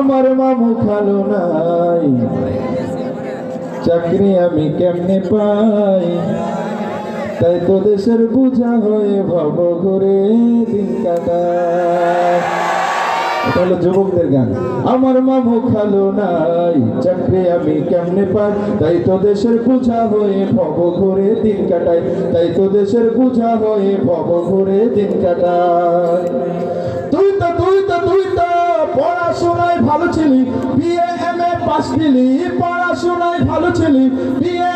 আমার মামু খালো নাই। চাকরি আমি কেমনে পাই? তাই তো দেশের বুঝা হয়ে ভব ঘুরে দিন কাটায়। হলো যুবকদের গান। আমার মামু খালো নাই, চাকরি আমি কেমনে পাই? তাই তো দেশের বুঝা হয়ে ভব ঘুরে দিন কাটাই তাই তো দেশের বুঝা হয়ে ভব ঘুরে দিন কাটাই তুই তো ছিলি বিএ পাস দিলি, পড়াশোনায় ভালো ছিলি। বিএ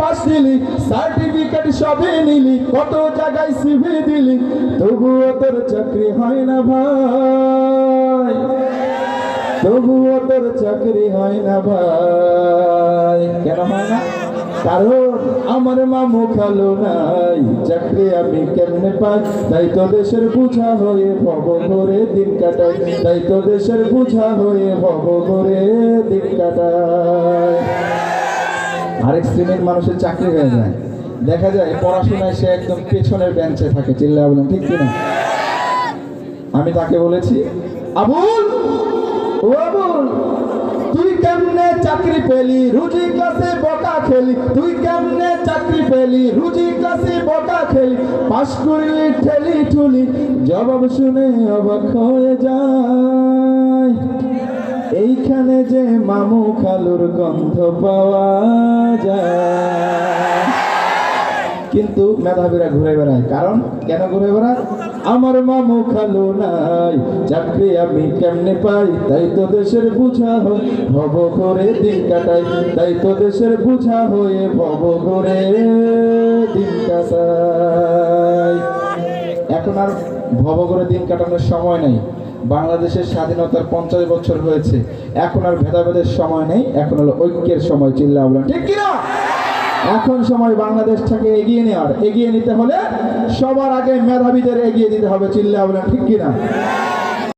পাস দিলি সার্টিফিকেট সবই নিলি, কত জায়গায় সিভি দিলি। তবুও তোর চাকরি হয় না ভাই। তবুও তোর চাকরি হয় না ভাই। কেন হয় না? কারণ আমার মামু খালো নাই। চাকরি আমি কেমনে পাই? তাই তো দেশের বুঝা হয়ে ভব করে দিন কাটাই। তাই তো দেশের বুঝা হয়ে ভব করে দিন কাটাই। আরেক শ্রেণির মানুষের চাকরি হয়ে যায়। দেখা যায় পড়াশোনায় সে একদম পেছনের বেঞ্চে থাকে চিল্লা বলেন, ঠিক কিনা? আমি তাকে বলেছি, আবুল! পেলি, রুজি ক্লাসে বকা খেলি। তুই কেমনে চাকরি পেলি, রুজি ক্লাসে বকা খেলি। পাশ ঠেলি ঠুলি, জবাব শুনে অবাক হয়ে যায় এইখানে যে মামু খালুর গন্ধ পাওয়া যায়। কিন্তু মেধাবীরা ঘুরে বেড়ায় কারণ কেন ঘুরে বেড়ায় আমার মামু খালু নাই, চাকরি আমি কেমনে পাই? তাই তো দেশের বুঝা হয়ে, ভব করে দিন কাটাই। তাই তো দেশের বুঝা হয়ে ভব করে দিন কাটাই। এখন আর ভব করে দিন কাটানোর সময় নেই। বাংলাদেশের স্বাধীনতার পঞ্চাশ বছর হয়েছে। এখন আর ভেদাভেদের সময় নেই। এখন হলো ঐক্যের সময় চিল্লা ঠিক কিনা? এখন সময় বাংলাদেশটাকে এগিয়ে নেওয়ার। এগিয়ে নিতে হলে সবার আগে মেধাবীদের এগিয়ে দিতে হবে চিল্লা বলেন, ঠিক কিনা?